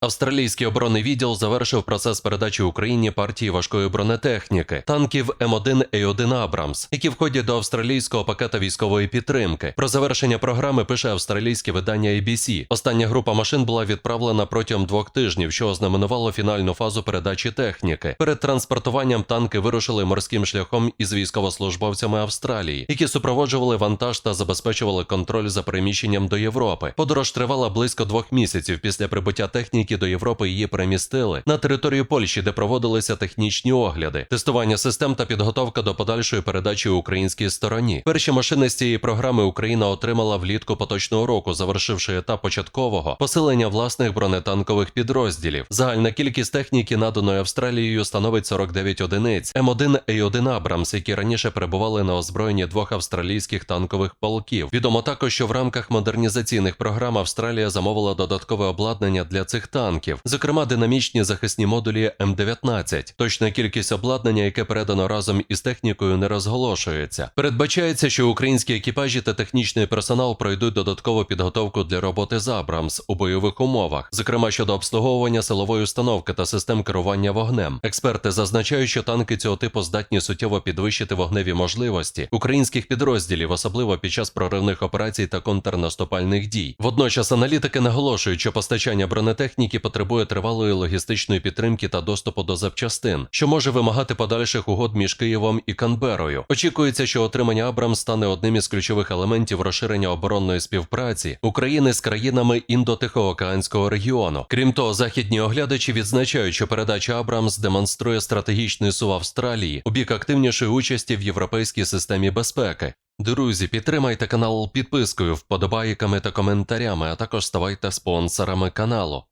Австралійський оборонний відділ завершив процес передачі Україні партії важкої бронетехніки, танків М1 А1 Абрамс, які входять до австралійського пакета військової підтримки. Про завершення програми пише австралійське видання ABC. Остання група машин була відправлена протягом двох тижнів, що ознаменувало фінальну фазу передачі техніки. Перед транспортуванням танки вирушили морським шляхом із військовослужбовцями Австралії, які супроводжували вантаж та забезпечували контроль за переміщенням до Європи. Подорож тривала близько двох місяців після прибуття техніки до Європи її перемістили на територію Польщі, де проводилися технічні огляди, тестування систем та підготовка до подальшої передачі українській стороні. Перші машини з цієї програми Україна отримала влітку поточного року, завершивши етап початкового посилення власних бронетанкових підрозділів. Загальна кількість техніки, наданої Австралією, становить 49 одиниць М1 А1 Абрамс, які раніше перебували на озброєнні двох австралійських танкових полків. Відомо також, що в рамках модернізаційних програм Австралія замовила додаткове обладнання для цих танків, зокрема динамічні захисні модулі М19. Точна кількість обладнання, яке передано разом із технікою, не розголошується. Передбачається, що українські екіпажі та технічний персонал пройдуть додаткову підготовку для роботи з Абрамс у бойових умовах, зокрема щодо обслуговування силової установки та систем керування вогнем. Експерти зазначають, що танки цього типу здатні суттєво підвищити вогневі можливості українських підрозділів, особливо під час проривних операцій та контрнаступальних дій. Водночас аналітики наголошують, що постачання бронетехніки потребує тривалої логістичної підтримки та доступу до запчастин, що може вимагати подальших угод між Києвом і Канберою. Очікується, що отримання Абрам стане одним із ключових елементів розширення оборонної співпраці України з країнами Індо-Тихоокеанського регіону. Крім того, західні оглядачі відзначають, що передача Абрамс демонструє стратегічний сув Австралії у бік активнішої участі в європейській системі безпеки. Друзі, підтримайте канал підпискою, вподобайками та коментарями, а також ставайте спонсорами каналу.